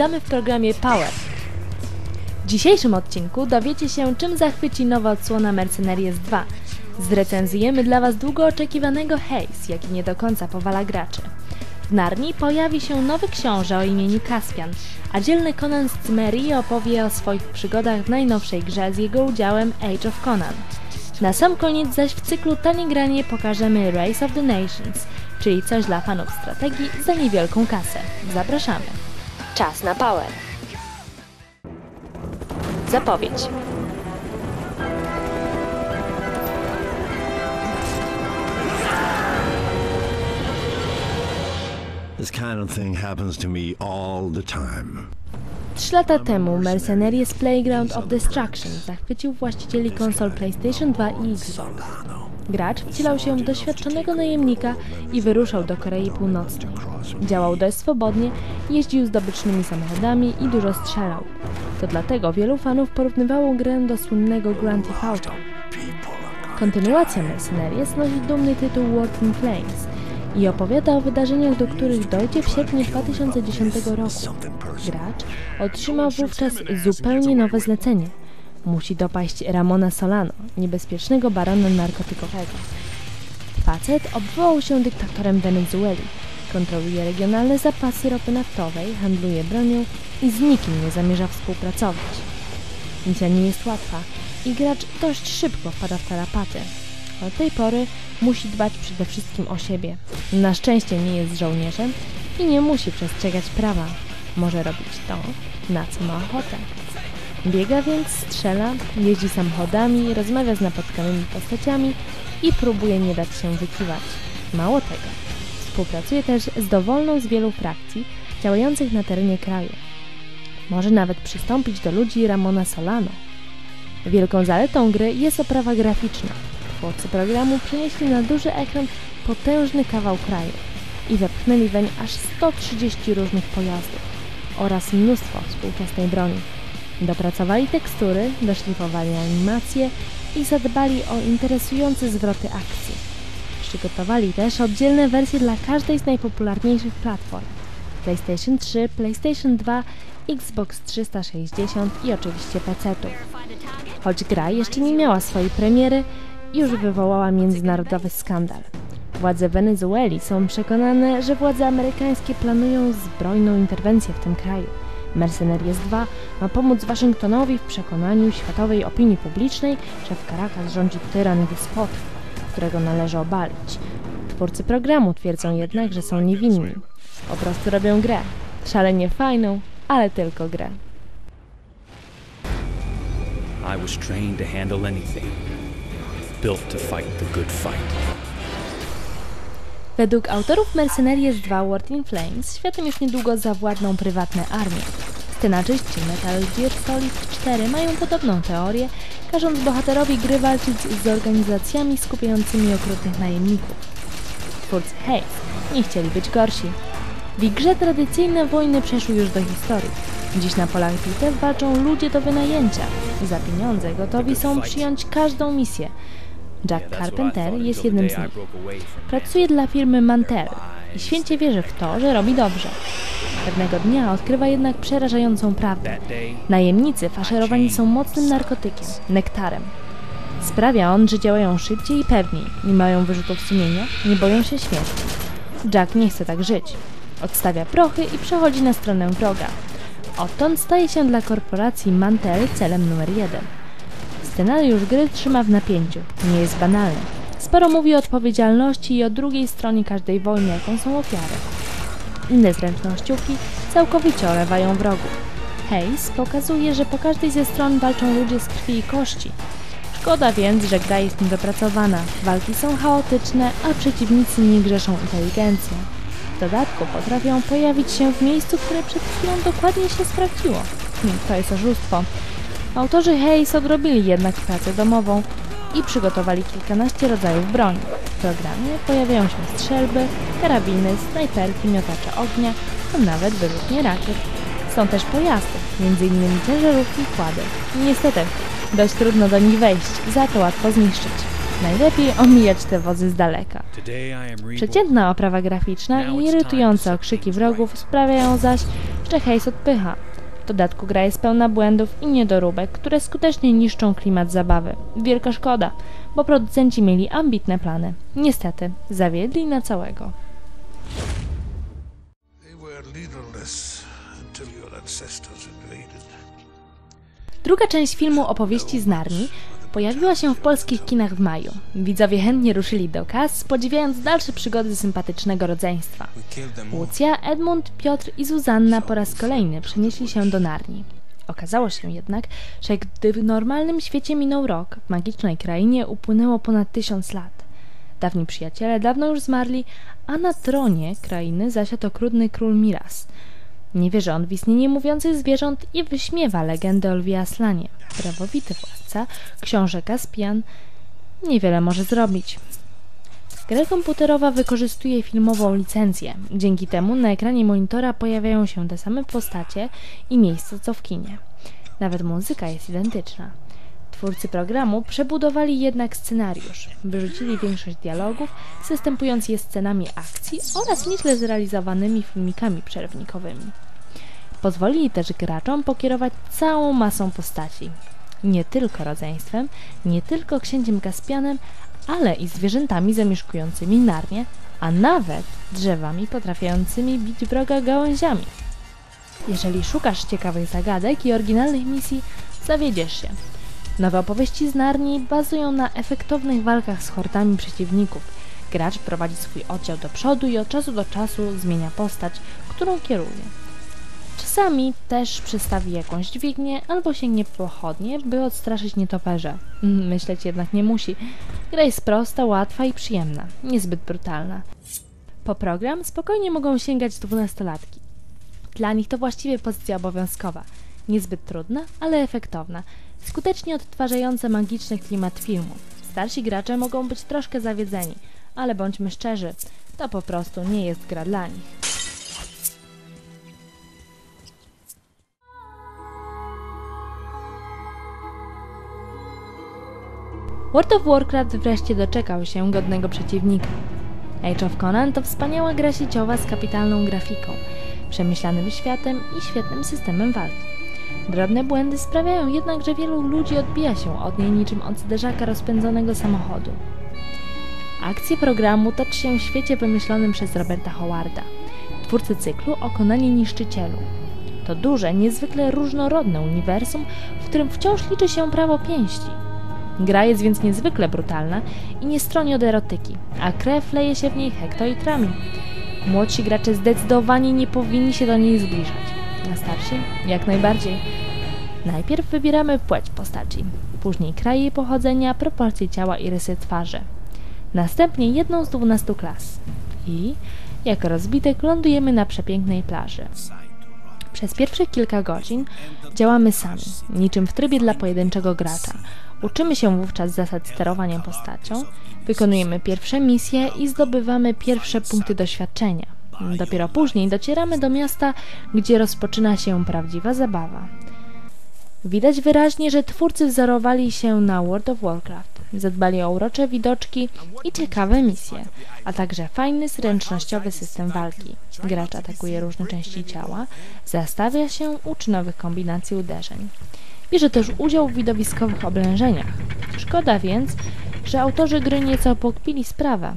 Witamy w programie Power. W dzisiejszym odcinku dowiecie się, czym zachwyci nowa odsłona Mercenaries 2. Zrecenzujemy dla Was długo oczekiwanego Haze, jaki nie do końca powala graczy. W Narni pojawi się nowy książę o imieniu Caspian, a dzielny Conan z Cimmerii opowie o swoich przygodach w najnowszej grze z jego udziałem Age of Conan. Na sam koniec zaś w cyklu Tanie Granie pokażemy Race of the Nations, czyli coś dla fanów strategii za niewielką kasę. Zapraszamy. Czas na Power. Zapowiedź. This kind of thing happens to me all the time. Trzy lata temu Mercenaries Playground of Destruction zachwycił właścicieli konsol PlayStation 2 i Xbox. Gracz wcielał się w doświadczonego najemnika i wyruszał do Korei Północnej. Działał dość swobodnie, jeździł zdobycznymi samochodami i dużo strzelał. To dlatego wielu fanów porównywało grę do słynnego Grand Theft Auto. Kontynuacja Mercenaries nosi dumny tytuł in Flames i opowiada o wydarzeniach, do których dojdzie w sierpniu 2010 roku. Gracz otrzymał wówczas zupełnie nowe zlecenie. Musi dopaść Ramona Solano, niebezpiecznego barona narkotykowego. Facet obwołał się dyktatorem Wenezueli, kontroluje regionalne zapasy ropy naftowej, handluje bronią i z nikim nie zamierza współpracować. Misja nie jest łatwa i gracz dość szybko wpada w tarapaty. Od tej pory musi dbać przede wszystkim o siebie. Na szczęście nie jest żołnierzem i nie musi przestrzegać prawa. Może robić to, na co ma ochotę. Biega więc, strzela, jeździ samochodami, rozmawia z napotkanymi postaciami i próbuje nie dać się wykiwać. Mało tego, współpracuje też z dowolną z wielu frakcji działających na terenie kraju. Może nawet przystąpić do ludzi Ramona Solano. Wielką zaletą gry jest oprawa graficzna. Twórcy programu przenieśli na duży ekran potężny kawał kraju i wepchnęli weń aż 130 różnych pojazdów oraz mnóstwo współczesnej broni. Dopracowali tekstury, doszlifowali animacje i zadbali o interesujące zwroty akcji. Przygotowali też oddzielne wersje dla każdej z najpopularniejszych platform PlayStation 3, PlayStation 2, Xbox 360 i oczywiście PC-ów. Choć gra jeszcze nie miała swojej premiery, już wywołała międzynarodowy skandal. Władze Wenezueli są przekonane, że władze amerykańskie planują zbrojną interwencję w tym kraju. Mercenaries 2 ma pomóc Waszyngtonowi w przekonaniu światowej opinii publicznej, że w Caracas rządzi tyran i despot, którego należy obalić. Twórcy programu twierdzą jednak, że są niewinni. Po prostu robią grę. Szalenie fajną, ale tylko grę. I was trained to handle anything. Built to fight the good fight. Według autorów Mercenaries 2 World in Flames światem już niedługo zawładną prywatne armie. Scenarzyści Metal Gear Solid 4 mają podobną teorię, każąc bohaterowi gry walczyć z organizacjami skupiającymi okrutnych najemników. Twórcy Haze nie chcieli być gorsi. W grze tradycyjne wojny przeszły już do historii. Dziś na polach bitew walczą ludzie do wynajęcia. Za pieniądze gotowi są przyjąć każdą misję. Jack Carpenter jest jednym z nich. Pracuje dla firmy Mantel i święcie wierzy w to, że robi dobrze. Pewnego dnia odkrywa jednak przerażającą prawdę. Najemnicy faszerowani są mocnym narkotykiem, nektarem. Sprawia on, że działają szybciej i pewniej, nie mają wyrzutów sumienia, nie boją się śmierci. Jack nie chce tak żyć. Odstawia prochy i przechodzi na stronę wroga. Odtąd staje się dla korporacji Mantel celem numer jeden. Scenariusz gry trzyma w napięciu, nie jest banalny. Sporo mówi o odpowiedzialności i o drugiej stronie każdej wojny, jaką są ofiary. Inne zręcznościówki całkowicie olewają wrogów. Hayes pokazuje, że po każdej ze stron walczą ludzie z krwi i kości. Szkoda więc, że gra jest niedopracowana, walki są chaotyczne, a przeciwnicy nie grzeszą inteligencją. W dodatku potrafią pojawić się w miejscu, które przed chwilą dokładnie się sprawdziło. Hmm, To jest oszustwo. Autorzy Hayes odrobili jednak pracę domową i przygotowali kilkanaście rodzajów broni. W programie pojawiają się strzelby, karabiny, snajperki, miotacze ognia, a nawet wyrzutnie rakiet. Są też pojazdy, m.in. ciężarówki i kłady. Niestety, dość trudno do nich wejść, za to łatwo zniszczyć. Najlepiej omijać te wozy z daleka. Przeciętna oprawa graficzna i irytujące okrzyki wrogów sprawiają zaś, że hejs odpycha. W dodatku gra jest pełna błędów i niedoróbek, które skutecznie niszczą klimat zabawy. Wielka szkoda, bo producenci mieli ambitne plany. Niestety, zawiedli na całego. Druga część filmu Opowieści z Narni pojawiła się w polskich kinach w maju. Widzowie chętnie ruszyli do kas, podziwiając dalsze przygody sympatycznego rodzeństwa. Łucja, Edmund, Piotr i Zuzanna po raz kolejny przenieśli się do Narni. Okazało się jednak, że gdy w normalnym świecie minął rok, w magicznej krainie upłynęło ponad tysiąc lat. Dawni przyjaciele dawno już zmarli, a na tronie krainy zasiadł okrutny król Miras. Nie wierzy on w istnienie mówiących zwierząt i wyśmiewa legendę o lwie Aslanie. Prawowity władca, książę Kaspian, niewiele może zrobić. Gra komputerowa wykorzystuje filmową licencję. Dzięki temu na ekranie monitora pojawiają się te same postacie i miejsca co w kinie. Nawet muzyka jest identyczna. Twórcy programu przebudowali jednak scenariusz. Wyrzucili większość dialogów, zastępując je scenami akcji oraz nieźle zrealizowanymi filmikami przerwnikowymi. Pozwolili też graczom pokierować całą masą postaci. Nie tylko rodzeństwem, nie tylko księciem Kaspianem, ale i zwierzętami zamieszkującymi Narnię, a nawet drzewami potrafiącymi bić wroga gałęziami. Jeżeli szukasz ciekawych zagadek i oryginalnych misji, zawiedziesz się. Nowe opowieści z Narni bazują na efektownych walkach z hordami przeciwników. Gracz prowadzi swój oddział do przodu i od czasu do czasu zmienia postać, którą kieruje. Czasami też przystawi jakąś dźwignię albo sięgnie pochodnie, by odstraszyć nietoperze. Mm, Myśleć jednak nie musi. Gra jest prosta, łatwa i przyjemna, niezbyt brutalna. Po program spokojnie mogą sięgać dwunastolatki. Dla nich to właściwie pozycja obowiązkowa. Niezbyt trudna, ale efektowna. Skutecznie odtwarzająca magiczny klimat filmu. Starsi gracze mogą być troszkę zawiedzeni, ale bądźmy szczerzy, to po prostu nie jest gra dla nich. World of Warcraft wreszcie doczekał się godnego przeciwnika. Age of Conan to wspaniała gra sieciowa z kapitalną grafiką, przemyślanym światem i świetnym systemem walki. Drobne błędy sprawiają jednak, że wielu ludzi odbija się od niej niczym od zderzaka rozpędzonego samochodu. Akcje programu toczy się w świecie wymyślonym przez Roberta Howarda, twórcę cyklu o Konanie Niszczycielu. To duże, niezwykle różnorodne uniwersum, w którym wciąż liczy się prawo pięści. Gra jest więc niezwykle brutalna i nie stroni od erotyki, a krew leje się w niej hektolitrami. Młodsi gracze zdecydowanie nie powinni się do niej zbliżać, jak najbardziej. Najpierw wybieramy płeć postaci, później kraj jej pochodzenia, proporcje ciała i rysy twarzy. Następnie jedną z 12 klas. I, jako rozbitek, lądujemy na przepięknej plaży. Przez pierwszych kilka godzin działamy sami, niczym w trybie dla pojedynczego gracza. Uczymy się wówczas zasad sterowania postacią, wykonujemy pierwsze misje i zdobywamy pierwsze punkty doświadczenia. Dopiero później docieramy do miasta, gdzie rozpoczyna się prawdziwa zabawa. Widać wyraźnie, że twórcy wzorowali się na World of Warcraft. Zadbali o urocze widoczki i ciekawe misje, a także fajny, zręcznościowy system walki. Gracz atakuje różne części ciała, zastawia się, uczy nowych kombinacji uderzeń. Bierze też udział w widowiskowych oblężeniach. Szkoda więc, że autorzy gry nieco pokpili sprawę.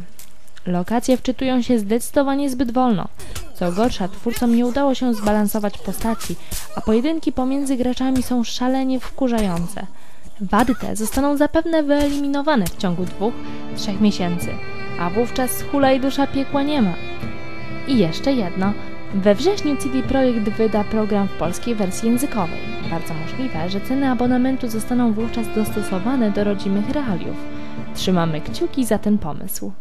Lokacje wczytują się zdecydowanie zbyt wolno. Co gorsza, twórcom nie udało się zbalansować postaci, a pojedynki pomiędzy graczami są szalenie wkurzające. Wady te zostaną zapewne wyeliminowane w ciągu dwóch, trzech miesięcy, a wówczas hulaj dusza piekła nie ma. I jeszcze jedno. We wrześniu CD Projekt wyda program w polskiej wersji językowej. Bardzo możliwe, że ceny abonamentu zostaną wówczas dostosowane do rodzimych realiów. Trzymamy kciuki za ten pomysł.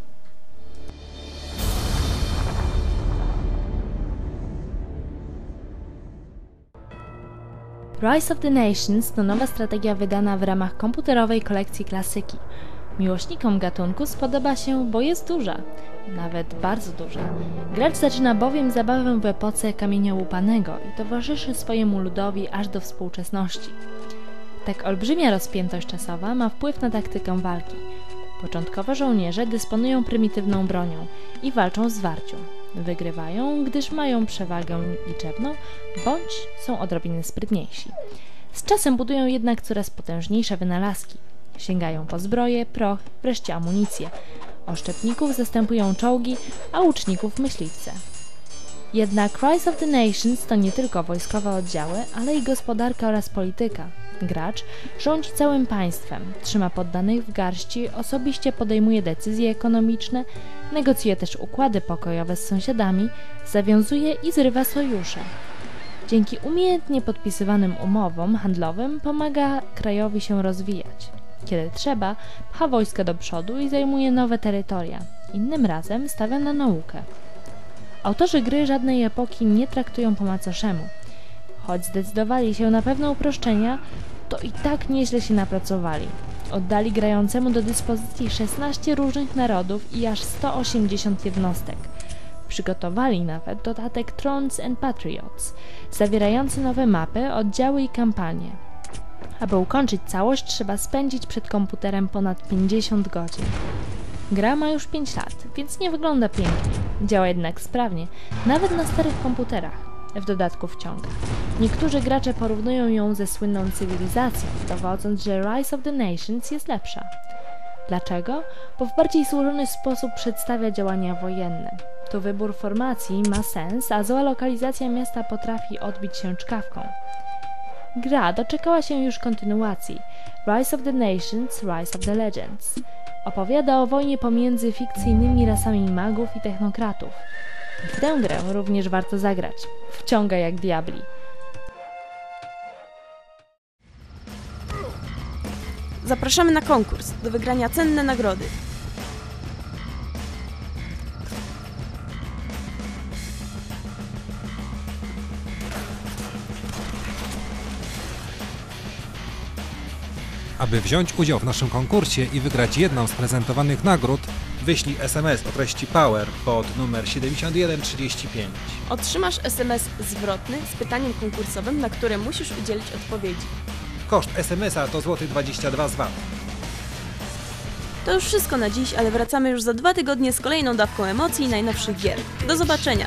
Rise of the Nations to nowa strategia wydana w ramach komputerowej kolekcji klasyki. Miłośnikom gatunku spodoba się, bo jest duża, nawet bardzo duża. Gracz zaczyna bowiem zabawę w epoce kamienia łupanego i towarzyszy swojemu ludowi aż do współczesności. Tak olbrzymia rozpiętość czasowa ma wpływ na taktykę walki. Początkowo żołnierze dysponują prymitywną bronią i walczą w zwarciu. Wygrywają, gdyż mają przewagę liczebną bądź są odrobinę sprytniejsi. Z czasem budują jednak coraz potężniejsze wynalazki. Sięgają po zbroję, proch, wreszcie amunicję. Oszczepników zastępują czołgi, a łuczników myśliwce. Jednak Rise of the Nations to nie tylko wojskowe oddziały, ale i gospodarka oraz polityka. Gracz rządzi całym państwem, trzyma poddanych w garści, osobiście podejmuje decyzje ekonomiczne, negocjuje też układy pokojowe z sąsiadami, zawiązuje i zrywa sojusze. Dzięki umiejętnie podpisywanym umowom handlowym pomaga krajowi się rozwijać. Kiedy trzeba, pcha wojska do przodu i zajmuje nowe terytoria. Innym razem stawia na naukę. Autorzy gry żadnej epoki nie traktują po macoszemu. Choć zdecydowali się na pewne uproszczenia, to i tak nieźle się napracowali. Oddali grającemu do dyspozycji 16 różnych narodów i aż 180 jednostek. Przygotowali nawet dodatek Thrones and Patriots, zawierający nowe mapy, oddziały i kampanie. Aby ukończyć całość, trzeba spędzić przed komputerem ponad 50 godzin. Gra ma już 5 lat, więc nie wygląda pięknie. Działa jednak sprawnie, nawet na starych komputerach. W dodatku wciąga. Niektórzy gracze porównują ją ze słynną cywilizacją, dowodząc, że Rise of the Nations jest lepsza. Dlaczego? Bo w bardziej złożony sposób przedstawia działania wojenne. Tu wybór formacji ma sens, a zła lokalizacja miasta potrafi odbić się czkawką. Gra doczekała się już kontynuacji Rise of the Nations, Rise of the Legends. Opowiada o wojnie pomiędzy fikcyjnymi rasami magów i technokratów. W tę grę również warto zagrać. Wciąga jak diabli. Zapraszamy na konkurs do wygrania cenne nagrody. Aby wziąć udział w naszym konkursie i wygrać jedną z prezentowanych nagród, Wyślij SMS o treści Power pod numer 7135. Otrzymasz SMS zwrotny z pytaniem konkursowym, na które musisz udzielić odpowiedzi. Koszt SMS-a to złoty 22 z VAT. To już wszystko na dziś, ale wracamy już za dwa tygodnie z kolejną dawką emocji i najnowszych gier. Do zobaczenia!